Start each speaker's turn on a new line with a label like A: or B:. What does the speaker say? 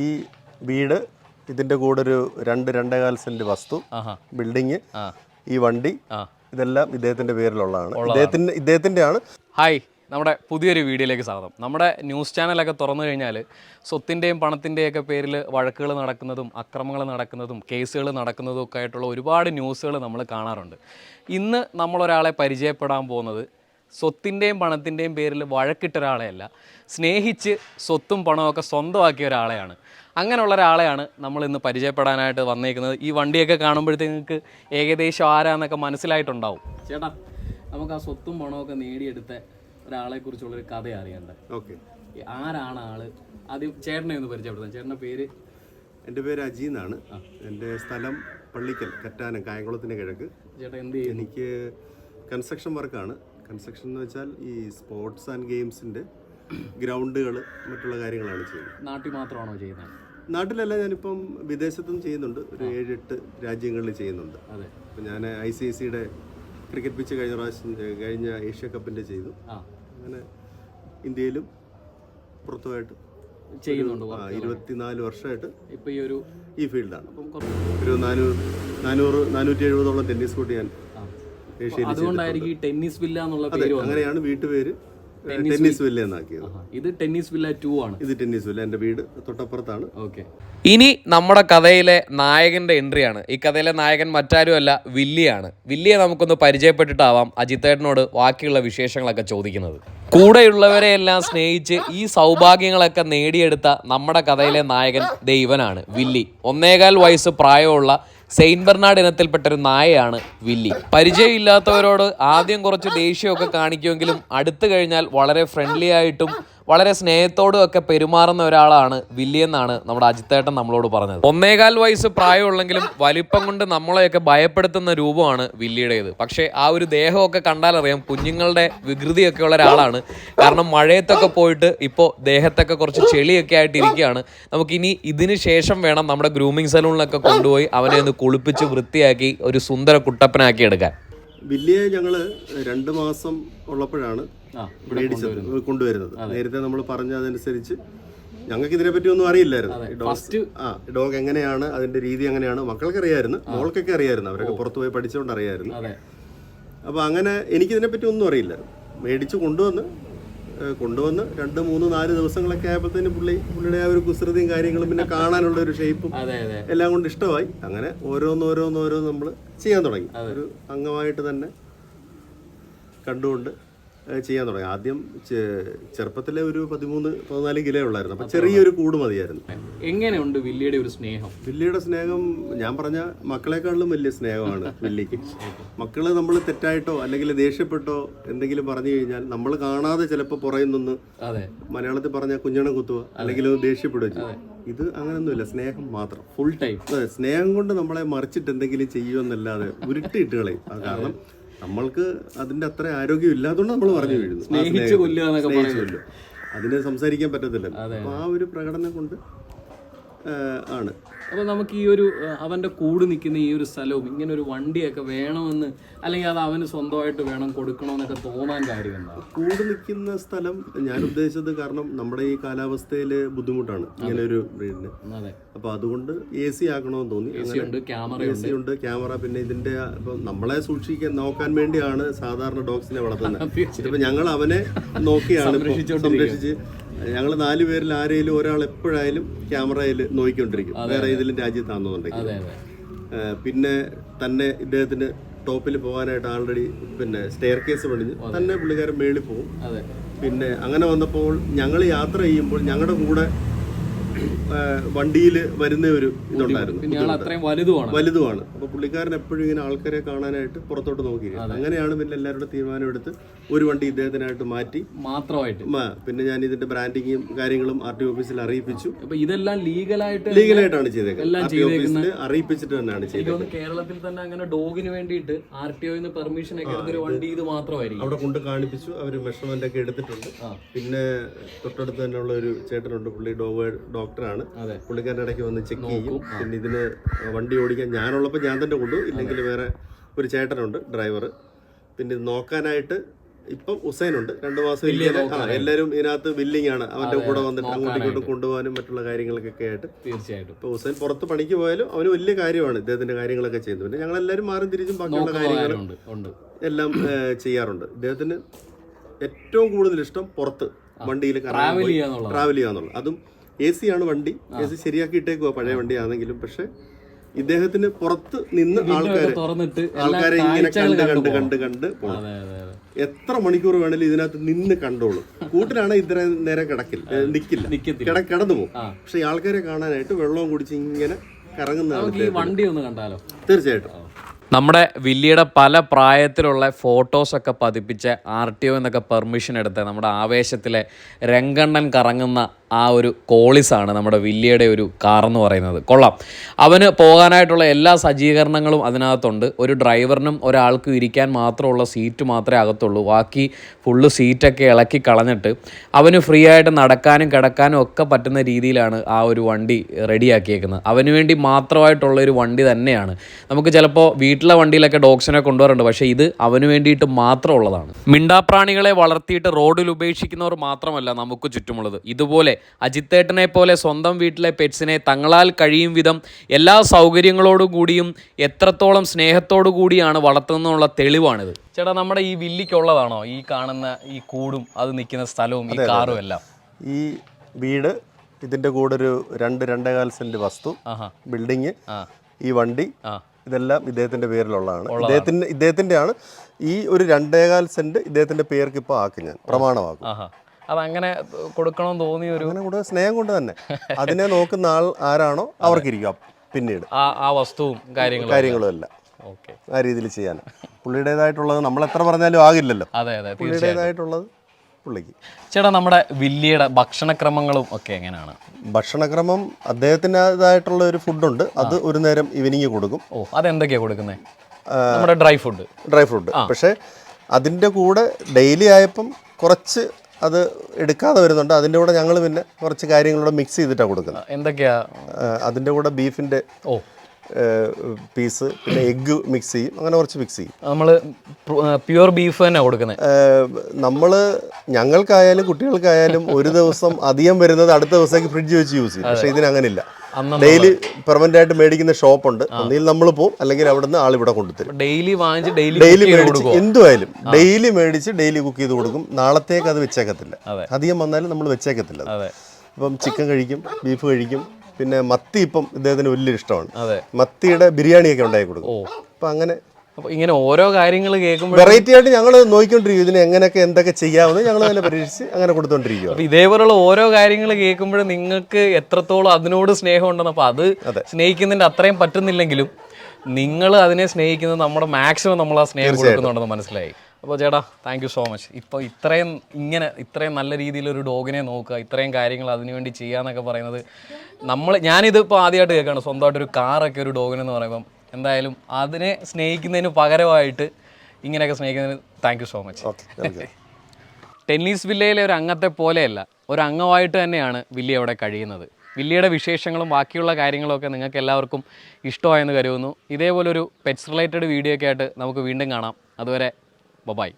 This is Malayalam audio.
A: ഈ വീട് ഇതിന്റെ കൂടെ ഒരു രണ്ട് രണ്ടേകാൽ സെന്റ് വസ്തു ബിൽഡിങ് ഈ വണ്ടി ഇതെല്ലാം ഇദ്ദേഹത്തിന്റെ പേരിലുള്ളതാണ്. ഇദ്ദേഹത്തിന്റെ ഇദ്ദേഹത്തിന്റെ ആണ്
B: ഹായ് നമ്മുടെ പുതിയൊരു വീഡിയോയിലേക്ക് സ്വാഗതം. നമ്മുടെ ന്യൂസ് ചാനലൊക്കെ തുറന്നു കഴിഞ്ഞാൽ സ്വത്തിന്റെയും പണത്തിന്റെയൊക്കെ പേരിൽ വഴക്കുകൾ നടക്കുന്നതും അക്രമങ്ങൾ നടക്കുന്നതും കേസുകൾ നടക്കുന്നതും ഒക്കെ ആയിട്ടുള്ള ഒരുപാട് ന്യൂസുകൾ നമ്മൾ കാണാറുണ്ട്. ഇന്ന് നമ്മളൊരാളെ പരിചയപ്പെടാൻ പോകുന്നത് സ്വത്തിന്റെയും പണത്തിന്റെയും പേരിൽ വഴക്കിട്ട ഒരാളെയല്ല സ്നേഹിച്ച് സ്വത്തും പണമൊക്കെ സ്വന്തമാക്കിയ ഒരാളെയാണ്. അങ്ങനെയുള്ള ഒരാളെയാണ് നമ്മൾ ഇന്ന് പരിചയപ്പെടാനായിട്ട് വന്നേക്കുന്നത്. ഈ വണ്ടിയൊക്കെ കാണുമ്പോഴത്തേക്ക് നിങ്ങൾക്ക് ഏകദേശം ആരാന്നൊക്കെ മനസ്സിലായിട്ടുണ്ടാവും. ചേട്ടാ നമുക്ക് ആ സ്വത്തും പണമൊക്കെ നേടിയെടുത്ത ഒരാളെ കുറിച്ചുള്ളൊരു കഥ അറിയണ്ടേ
A: ഓക്കെ.
B: ആരാണ് ആൾ? ആദ്യം ചേട്ടനെ ഒന്ന് പരിചയപ്പെടുത്താം. ചേട്ടന്റെ പേര്?
A: എന്റെ പേര് അജി എന്നാണ്. എന്റെ സ്ഥലം പള്ളിക്കൽ കറ്റാനം കായംകുളത്തിന്റെ കിഴക്ക്.
B: ചേട്ടാ എന്ത് ചെയ്യും
A: എനിക്ക് കൺസ്ട്രക്ഷൻ വർക്കാണ്. കൺസ്ട്രക്ഷൻ എന്ന് വെച്ചാൽ ഈ സ്പോർട്സ് ആൻഡ് ഗെയിംസിന്റെ ഗ്രൗണ്ടുകൾ മറ്റുള്ള കാര്യങ്ങളാണ് ചെയ്യുന്നത്.
B: നാട്ടിൽ മാത്രമാണോ ചെയ്യുന്നത്?
A: നാട്ടിലല്ല ഞാനിപ്പം വിദേശത്തും ചെയ്യുന്നുണ്ട്. ഒരു ഏഴെട്ട് രാജ്യങ്ങളിൽ ചെയ്യുന്നുണ്ട്.
B: അതെ.
A: അപ്പം ഞാൻ ഐ സി ഐ സിയുടെ ക്രിക്കറ്റ് പിച്ച് കഴിഞ്ഞ പ്രാവശ്യം കഴിഞ്ഞ ഏഷ്യ കപ്പിന്റെ ചെയ്തു. അങ്ങനെ ഇന്ത്യയിലും പുറത്തുമായിട്ട്
B: ചെയ്യുന്നുണ്ട്
A: ഇരുപത്തിനാല് വർഷമായിട്ട്
B: ഇപ്പോൾ ഈ ഒരു
A: ഈ ഫീൽഡാണ്. ഒരു നാനൂറ് നാനൂറ് നാനൂറ്റി എഴുപതോളം ടെന്നീസ് കൂട്ടി ഞാൻ
B: അതുകൊണ്ടായിരിക്കും ഈ ടെന്നീസ് വില്ല എന്നുള്ള പേര് വന്നത്.
A: അങ്ങനെയാണ് വീട്ടുപേര് ടെന്നീസ് വില്ല എന്നാക്കിയത്.
B: ഇത് ടെന്നീസ് വില്ല ടു ആണ്.
A: ഇത് ടെന്നീസ് വില്ല എന്റെ വീട് തൊട്ടപ്പുറത്താണ്.
B: ഓക്കെ. ഇനി നമ്മുടെ കഥയിലെ നായകന്റെ എൻട്രിയാണ്. ഈ കഥയിലെ നായകൻ മറ്റാരുമല്ല വില്ലിയാണ്. വില്ലിയെ നമുക്കൊന്ന് പരിചയപ്പെട്ടിട്ടാവാം അജിത്തേട്ടനോട് ബാക്കിയുള്ള വിശേഷങ്ങളൊക്കെ ചോദിക്കുന്നത്. കൂടെയുള്ളവരെ എല്ലാം സ്നേഹിച്ച് ഈ സൗഭാഗ്യങ്ങളൊക്കെ നേടിയെടുത്ത നമ്മുടെ കഥയിലെ നായകൻ ദൈവനാണ് വില്ലി. ഒന്നേകാൽ വയസ്സ് പ്രായമുള്ള സെയിൻ ബെർണാഡ് ഇനത്തിൽപ്പെട്ട ഒരു നായയാണ് വില്ലി. പരിചയമില്ലാത്തവരോട് ആദ്യം കുറച്ച് ദേഷ്യമൊക്കെ കാണിക്കുമെങ്കിലും അടുത്തു കഴിഞ്ഞാൽ വളരെ ഫ്രണ്ട്ലി ആയിട്ടും വളരെ സ്നേഹത്തോടും ഒക്കെ പെരുമാറുന്ന ഒരാളാണ് വില്ലിയെന്നാണ് നമ്മുടെ അജിത്തേട്ടൻ നമ്മളോട് പറഞ്ഞത്. ഒന്നേകാൽ വയസ്സ് പ്രായമുള്ളെങ്കിലും വലിപ്പം കൊണ്ട് നമ്മളെയൊക്കെ ഭയപ്പെടുത്തുന്ന രൂപമാണ് വില്ലിയുടേത്. പക്ഷേ ആ ഒരു ദേഹമൊക്കെ കണ്ടാലറിയാം കുഞ്ഞുങ്ങളുടെ വികൃതിയൊക്കെ ഉള്ള ഒരാളാണ്. കാരണം മഴയത്തൊക്കെ പോയിട്ട് ഇപ്പോൾ ദേഹത്തൊക്കെ കുറച്ച് ചെളിയൊക്കെ ആയിട്ടിരിക്കുകയാണ്. നമുക്കിനി ഇതിന് ശേഷം വേണം നമ്മുടെ ഗ്രൂമിങ് സലൂണിലൊക്കെ കൊണ്ടുപോയി അവനെ ഒന്ന് കുളിപ്പിച്ച് വൃത്തിയാക്കി ഒരു സുന്ദര കുട്ടപ്പനാക്കി എടുക്കാൻ.
A: വില്ലിയെ ഞങ്ങൾ രണ്ട് മാസം ഉള്ളപ്പോഴാണ് മേടിച്ചത് കൊണ്ടുവരുന്നത്. നേരത്തെ നമ്മൾ പറഞ്ഞതനുസരിച്ച് ഞങ്ങൾക്ക് ഇതിനെ പറ്റി ഒന്നും അറിയില്ലായിരുന്നു. ആ ഡോഗ് എങ്ങനെയാണ് അതിന്റെ രീതി എങ്ങനെയാണ് മക്കൾക്ക് അറിയായിരുന്നു മോൾക്കൊക്കെ അറിയായിരുന്നു അവരൊക്കെ പുറത്തു പോയി പഠിച്ചുകൊണ്ട് അറിയായിരുന്നു.
B: അതെ.
A: അപ്പോൾ അങ്ങനെ എനിക്കിതിനെപ്പറ്റി ഒന്നും അറിയില്ലായിരുന്നു. മേടിച്ച് കൊണ്ടുവന്ന് കൊണ്ടുവന്ന് രണ്ട് മൂന്ന് നാല് ദിവസങ്ങളൊക്കെ ആയപ്പോഴത്തേന് പുള്ളി പുള്ളിയുടെ ആ ഒരു കുസൃതിയും കാര്യങ്ങളും പിന്നെ കാണാനുള്ള ഒരു ഷേപ്പും എല്ലാം കൊണ്ട് ഇഷ്ടമായി. അങ്ങനെ ഓരോന്നോരോന്നോരോ ഓരോന്ന് ഓരോന്ന് നമ്മൾ ചെയ്യാൻ തുടങ്ങി. ഒരു അംഗമായിട്ട് തന്നെ കണ്ടുകൊണ്ട് ചെയ്യാൻ തുടങ്ങി. ആദ്യം ചെറുപ്പത്തിലെ ഒരു പതിമൂന്ന് പതിനാല് കിലോ ഉള്ളായിരുന്നു. അപ്പം ചെറിയൊരു കൂട് മതിയായിരുന്നു.
B: എങ്ങനെയുണ്ട് വില്ലിയുടെ ഒരു സ്നേഹം?
A: വില്ലിയുടെ സ്നേഹം ഞാൻ പറഞ്ഞ മക്കളെക്കാളിലും വലിയ സ്നേഹമാണ് വില്ലിക്ക്. മക്കൾ നമ്മൾ തെറ്റായിട്ടോ അല്ലെങ്കിൽ ദേഷ്യപ്പെട്ടോ എന്തെങ്കിലും പറഞ്ഞു കഴിഞ്ഞാൽ നമ്മൾ കാണാതെ ചിലപ്പോൾ പുറയിൽ നിന്ന് മലയാളത്തിൽ പറഞ്ഞ കുഞ്ഞണം കുത്തുക അല്ലെങ്കിൽ ദേഷ്യപ്പെടുക ചെയ്യും. ഇത് അങ്ങനൊന്നുമില്ല സ്നേഹം മാത്രം.
B: ഫുൾ ടൈം
A: അതെ സ്നേഹം കൊണ്ട് നമ്മളെ മറിച്ചിട്ട് എന്തെങ്കിലും ചെയ്യുമെന്നല്ലാതെ ഉരുട്ടിയിട്ട് കളയും. കാരണം നമ്മൾക്ക് അതിന്റെ അത്ര ആരോഗ്യം ഇല്ലാത്തതുകൊണ്ട് നമ്മൾ പറഞ്ഞു വീഴുന്നു അതിനെ
B: സ്നേഹിച്ച്. കൊല്ലുക
A: സംസാരിക്കാൻ പറ്റത്തില്ല. അപ്പൊ ആ ഒരു പ്രകടനം കൊണ്ട് ആണ്.
B: അപ്പോൾ നമുക്ക് ഈ ഒരു അവന്റെ കൂട് നിൽക്കുന്ന ഈ ഒരു സ്ഥലവും ഇങ്ങനെ ഒരു വണ്ടിയൊക്കെ വേണമെന്ന് അല്ലെങ്കിൽ അത് അവന് സ്വന്തമായിട്ട് വേണം കൊടുക്കണമെന്നൊക്കെ തോന്നാൻ കാര്യം
A: കൂട് നിൽക്കുന്ന സ്ഥലം ഞാൻ ഉദ്ദേശിച്ചത് കാരണം നമ്മുടെ ഈ കാലാവസ്ഥയിൽ ബുദ്ധിമുട്ടാണ്. ഇങ്ങനെ ഒരു ബ്രീഡിന്
B: അതെ.
A: അപ്പൊ അതുകൊണ്ട് എ സി ആക്കണമെന്ന് തോന്നി.
B: എ സി ഉണ്ട് ക്യാമറ
A: പിന്നെ ഇതിന്റെ ഇപ്പൊ നമ്മളെ സൂക്ഷിക്കാൻ നോക്കാൻ വേണ്ടിയാണ് സാധാരണ ഡോഗ്സിനെ വളർത്തുന്നത്. ഇതിപ്പോ ഞങ്ങൾ അവനെ നോക്കിയാണ് സംരക്ഷിച്ച് ഞങ്ങൾ നാല് പേരിൽ ആരെങ്കിലും ഒരാൾ എപ്പോഴായാലും ക്യാമറയിൽ നോക്കിക്കൊണ്ടിരിക്കും. വേറെ ഏതെങ്കിലും രാജ്യത്താണെന്നുണ്ടെങ്കിൽ പിന്നെ തന്നെ ഇദ്ദേഹത്തിന് ടോപ്പിൽ പോകാനായിട്ട് ആൾറെഡി പിന്നെ സ്റ്റെയർ കേസ് പണിഞ്ഞ്. തന്നെ പുള്ളിക്കാരൻ മേളിൽ പോകും പിന്നെ അങ്ങനെ വന്നപ്പോൾ ഞങ്ങൾ യാത്ര ചെയ്യുമ്പോൾ ഞങ്ങളുടെ കൂടെ വണ്ടിയിൽ വരുന്ന ഒരു ഇതുണ്ടായിരുന്നു
B: വലുതുമാണ്.
A: അപ്പൊ പുള്ളിക്കാരൻ എപ്പോഴും ഇങ്ങനെ ആൾക്കാരെ കാണാനായിട്ട് പുറത്തോട്ട് നോക്കി അങ്ങനെയാണ് പിന്നെ എല്ലാവരുടെ തീരുമാനം എടുത്ത് ഒരു വണ്ടി ഇദ്ദേഹത്തിനായിട്ട് മാറ്റി.
B: മാത്രമായിട്ട്.
A: പിന്നെ ഞാൻ ഇതിന്റെ ബ്രാൻഡിങ്ങും കാര്യങ്ങളും ആർ ടി ഓഫീസിൽ അറിയിപ്പിച്ചു.
B: ഇതെല്ലാം ലീഗലായിട്ട്
A: ലീഗലായിട്ടാണ് ചെയ്തേക്കുന്നത്.
B: എല്ലാം
A: ആർ ടി ഓഫീസിൽ അറിയിപ്പിച്ചിട്ട് തന്നെയാണ് ചെയ്തത്
B: കേരളത്തിൽ തന്നെ അങ്ങനെ ഡോഗിന് വേണ്ടിയിട്ട് ആർ ടി ഒന്ന് പെർമിഷൻ ഒക്കെ എടുത്തൊരു വണ്ടി ഇത് മാത്രമായിരിക്കും.
A: അവിടെ കൊണ്ട് കാണിപ്പിച്ചു. അവർ മെഷർമെന്റ് ഒക്കെ എടുത്തിട്ടുണ്ട്. പിന്നെ തൊട്ടടുത്ത് തന്നെയുള്ള ഒരു ചേട്ടനുണ്ട് പുള്ളി ഡോഗ് ഡോക്ടറാണ്
B: അതെ.
A: പുള്ളിക്കാരന്റെ ഇടയ്ക്ക് വന്ന് ചെക്ക് ചെയ്യും. പിന്നെ ഇതിന് വണ്ടി ഓടിക്കാൻ ഞാനുള്ളപ്പോൾ ഞാൻ തന്നെ കൊണ്ടു ഇല്ലെങ്കിൽ വേറെ ഒരു ചേട്ടനുണ്ട് ഡ്രൈവർ പിന്നെ ഇത് നോക്കാനായിട്ട് ഇപ്പം ഹുസൈൻ ഉണ്ട് രണ്ടു മാസം എല്ലാവരും ഇതിനകത്ത് ബില്ലിംഗ് ആണ്. അവന്റെ കൂടെ വന്നിട്ട് അങ്ങോട്ടും ഇങ്ങോട്ടും കൊണ്ടുപോകാനും മറ്റുള്ള കാര്യങ്ങൾക്കൊക്കെ ആയിട്ട്.
B: തീർച്ചയായിട്ടും.
A: ഇപ്പൊ ഹുസൈൻ പുറത്ത് പണിക്ക് പോയാലും അവന് വലിയ കാര്യമാണ് ഇദ്ദേഹത്തിന്റെ കാര്യങ്ങളൊക്കെ ചെയ്യുന്നത്. പിന്നെ ഞങ്ങൾ എല്ലാവരും മാറും തിരിച്ചും ബാക്കിയുള്ള കാര്യങ്ങൾ എല്ലാം ചെയ്യാറുണ്ട്. ഇദ്ദേഹത്തിന് ഏറ്റവും കൂടുതൽ ഇഷ്ടം പുറത്ത് വണ്ടിയിൽ
B: ട്രാവൽ ചെയ്യാന്നുള്ളത്.
A: അതും എ സി ആണ് വണ്ടി എ സി ശരിയാക്കി ഇട്ടേക്കുവാ പഴയ വണ്ടി ആണെങ്കിലും പക്ഷെ ഇദ്ദേഹത്തിന് പുറത്ത് നിന്ന് ആൾക്കാരെ ആൾക്കാരെ ഇങ്ങനെ കണ്ട് കണ്ട്
B: കണ്ടു
A: കണ്ട് പോകണം എത്ര മണിക്കൂർ വേണേലും ഇതിനകത്ത് നിന്ന് കണ്ടോളും. കൂട്ടിലാണ് ഇത്രയും നേരം കിടക്കില്ല നിക്കില്ല. കിട കിടന്നു പോകും. പക്ഷെ ആൾക്കാരെ കാണാനായിട്ട് വെള്ളവും കുടിച്ച് ഇങ്ങനെ കറങ്ങുന്നതാണ്
B: വണ്ടി ഒന്ന് കണ്ടാലോ?
A: തീർച്ചയായിട്ടും.
B: നമ്മുടെ വില്ലിയുടെ പല പ്രായത്തിലുള്ള ഫോട്ടോസൊക്കെ പതിപ്പിച്ച് ആർ ടി ഒ എന്നൊക്കെ പെർമിഷൻ എടുത്ത് നമ്മുടെ ആവേശത്തിലെ രംഗണ്ണൻ കറങ്ങുന്ന ആ ഒരു കോളിസാണ് നമ്മുടെ വില്ലിയുടെ ഒരു കാർ എന്ന് പറയുന്നത്. കൊള്ളാം. അവന് പോകാനായിട്ടുള്ള എല്ലാ സജ്ജീകരണങ്ങളും അതിനകത്തുണ്ട്. ഒരു ഡ്രൈവറിനും ഒരാൾക്കും ഇരിക്കാൻ മാത്രമുള്ള സീറ്റ് മാത്രമേ അകത്തുള്ളൂ. ബാക്കി ഫുള്ള് സീറ്റൊക്കെ ഇളക്കി കളഞ്ഞിട്ട് അവന് ഫ്രീ ആയിട്ട് നടക്കാനും കിടക്കാനും ഒക്കെ പറ്റുന്ന രീതിയിലാണ് ആ ഒരു വണ്ടി റെഡിയാക്കിയേക്കുന്നത്. അവന് വേണ്ടി മാത്രമായിട്ടുള്ള ഒരു വണ്ടി തന്നെയാണ്. നമുക്ക് ചിലപ്പോൾ വീട്ടിലെ വണ്ടിയിലൊക്കെ ഡോഗ്സിനെ കൊണ്ടുവരുന്നുണ്ട് പക്ഷേ ഇത് അവന് വേണ്ടിയിട്ട് മാത്രമുള്ളതാണ്. മിണ്ടാപ്രാണികളെ വളർത്തിയിട്ട് റോഡിൽ ഉപേക്ഷിക്കുന്നവർ മാത്രമല്ല നമുക്ക് ചുറ്റുമുള്ളത്. ഇതുപോലെ അജിത്തേട്ടനെ പോലെ സ്വന്തം വീട്ടിലെ പെറ്റ്സിനെ തങ്ങളാൽ കഴിയും വിധം എല്ലാ സൗകര്യങ്ങളോടുകൂടിയും എത്രത്തോളം സ്നേഹത്തോടു കൂടിയാണ് വളർത്തുന്നുള്ള തെളിവാണിത്. ചേട്ടാ നമ്മുടെ ഈ വില്ലിക്കുള്ളതാണോ? ഈ കാണുന്ന ഈ കൂടും അത് നിൽക്കുന്ന സ്ഥലവും ഈ കാറും എല്ലാം?
A: ഈ വീട് ഇതിന്റെ കൂടെ ഒരു രണ്ട് രണ്ടേകാൽ സെന്റ് വസ്തു
B: ആഹാ.
A: ബിൽഡിങ് ഈ വണ്ടി ഇതെല്ലാം ഇദ്ദേഹത്തിന്റെ പേരിലുള്ളതാണ്. ഇദ്ദേഹത്തിന്റെ ഇദ്ദേഹത്തിന്റെ ആണ് ഈ ഒരു രണ്ടേകാൽ സെന്റ് ഇദ്ദേഹത്തിന്റെ പേർക്ക് ഇപ്പോൾ ആക്കി ഞാൻ പ്രമാണമാക്കും.
B: അതങ്ങനെ കൊടുക്കണമെന്ന് തോന്നിയ ഒരു
A: അങ്ങനെ സ്നേഹം കൊണ്ട് തന്നെ. അതിനെ നോക്കുന്ന ആൾ ആരാണോ അവർക്കിരിക്കും പിന്നീട്.
B: ആ ആ വസ്തുവും കാര്യങ്ങളും
A: കാര്യങ്ങളും എല്ലാം.
B: ഓക്കെ.
A: ആ രീതിയിൽ ചെയ്യാൻ. പുള്ളിയുടേതായിട്ടുള്ളത് നമ്മൾ എത്ര പറഞ്ഞാലും ആകില്ലല്ലോ.
B: അതെ അതെ
A: പുള്ളിയുടേതായിട്ടുള്ളത് പുള്ളിക്ക്.
B: ചേട്ടാ നമ്മുടെ വില്ലിയുടെ ഭക്ഷണക്രമങ്ങളും ഒക്കെ എങ്ങനെയാണ്?
A: ഭക്ഷണക്രമം അദ്ദേഹത്തിന്റെതായിട്ടുള്ള ഒരു ഫുഡുണ്ട്. അത് ഒരു നേരം ഈവനിങ് കൊടുക്കും.
B: ഓ അതെന്തൊക്കെയാണ് കൊടുക്കുന്നത് നമ്മുടെ ഡ്രൈ ഫുഡ്.
A: ഡ്രൈ ഫ്രൂട്ട് പക്ഷേ അതിന്റെ കൂടെ ഡെയിലി ആയപ്പം കുറച്ച് അത് എടുക്കാതെ വരുന്നുണ്ട്. അതിന്റെ കൂടെ ഞങ്ങൾ പിന്നെ കുറച്ച് കാര്യങ്ങളൂടെ മിക്സ് ചെയ്തിട്ടാണ് കൊടുക്കുന്നത്.
B: എന്തൊക്കെയാ?
A: അതിന്റെ കൂടെ ബീഫിന്റെ
B: ഓ.
A: പീസ് പിന്നെ എഗ്ഗ് മിക്സ് ചെയ്യും. അങ്ങനെ കുറച്ച് മിക്സ് ചെയ്യും.
B: നമ്മൾ പ്യുവർ ബീഫ് തന്നെ കൊടുക്കുന്നത്
A: നമ്മൾ ഞങ്ങൾക്കായാലും കുട്ടികൾക്കായാലും ഒരു ദിവസം അധികം വരുന്നത് അടുത്ത ദിവസത്തേക്ക് ഫ്രിഡ്ജ് വെച്ച് യൂസ് ചെയ്യും. പക്ഷേ ഇതിന് അങ്ങനെയില്ല. ഡെയിലി പെർമനന്റ് ആയിട്ട് മേടിക്കുന്ന ഷോപ്പ് ഉണ്ട്. ഒന്നിൽ നമ്മൾ പോകും അല്ലെങ്കിൽ അവിടുന്ന് ആൾ ഇവിടെ കൊണ്ടുതരും.
B: ഡെയിലി വാങ്ങിച്ച് ഡെയിലി
A: ഡെയിലി മേടിച്ച് എന്തുമായാലും ഡെയിലി മേടിച്ച് ഡെയിലി കുക്ക് ചെയ്ത് കൊടുക്കും. നാളത്തേക്ക് അത് വെച്ചേക്കത്തില്ല. അധികം വന്നാലും നമ്മൾ വെച്ചേക്കത്തില്ല അപ്പം ചിക്കൻ കഴിക്കും ബീഫ് കഴിക്കും പിന്നെ മത്തി ഇപ്പം ഇദ്ദേഹത്തിന് വലിയ ഇഷ്ടമാണ്.
B: അതെ.
A: മത്തിയുടെ ബിരിയാണിയൊക്കെ ഉണ്ടാക്കി കൊടുക്കും. അപ്പം അങ്ങനെ
B: ഇങ്ങനെ ഓരോ കാര്യങ്ങൾ കേൾക്കുമ്പോൾ
A: വെറൈറ്റി ആയിട്ട് ഞങ്ങൾ നോക്കിക്കൊണ്ടിരിക്കും. ഇതിന് എങ്ങനെയൊക്കെ എന്തൊക്കെ ചെയ്യാമെന്ന് ഞങ്ങൾ തന്നെ പരീക്ഷിച്ച് അങ്ങനെ കൊടുത്തോണ്ടിരിക്കും
B: അപ്പൊ ഇതേപോലുള്ള ഓരോ കാര്യങ്ങൾ കേൾക്കുമ്പോഴും നിങ്ങൾക്ക് എത്രത്തോളം അതിനോട് സ്നേഹം ഉണ്ടെന്ന് അപ്പൊ അത് സ്നേഹിക്കുന്നതിന്റെ അത്രയും പറ്റുന്നില്ലെങ്കിലും നിങ്ങൾ അതിനെ സ്നേഹിക്കുന്നത് നമ്മുടെ മാക്സിമം നമ്മൾ ആ സ്നേഹം കൊടുക്കുന്നുണ്ടെന്ന് മനസ്സിലായി. അപ്പോൾ ചേട്ടാ താങ്ക് യു സോ മച്ച് ഇപ്പോൾ ഇത്രയും ഇങ്ങനെ ഇത്രയും നല്ല രീതിയിൽ ഒരു ഡോഗിനെ നോക്കുക ഇത്രയും കാര്യങ്ങൾ അതിനുവേണ്ടി ചെയ്യാന്നൊക്കെ പറയുന്നത് നമ്മൾ ഞാനിതിപ്പോൾ ആദ്യമായിട്ട് കേൾക്കുകയാണ് സ്വന്തമായിട്ട് ഒരു കാറൊക്കെ ഒരു ഡോഗിനെന്ന് പറയുമ്പം. എന്തായാലും അതിനെ സ്നേഹിക്കുന്നതിന് പകരമായിട്ട് ഇങ്ങനെയൊക്കെ സ്നേഹിക്കുന്നതിന് thank you so much tennis വില്ലയിലെ ഒരു അംഗത്തെ പോലെയല്ല ഒരു അംഗമായിട്ട് തന്നെയാണ് വില്ലി അവിടെ കഴിയുന്നത്. വില്ലിയുടെ വിശേഷങ്ങളും ബാക്കിയുള്ള കാര്യങ്ങളൊക്കെ നിങ്ങൾക്ക് എല്ലാവർക്കും ഇഷ്ടമായെന്ന് കരുതുന്നു. ഇതേപോലൊരു പെറ്റ്സ് റിലേറ്റഡ് വീഡിയോ ഒക്കെ ആയിട്ട് നമുക്ക് വീണ്ടും കാണാം. അതുവരെ ബൊബായ്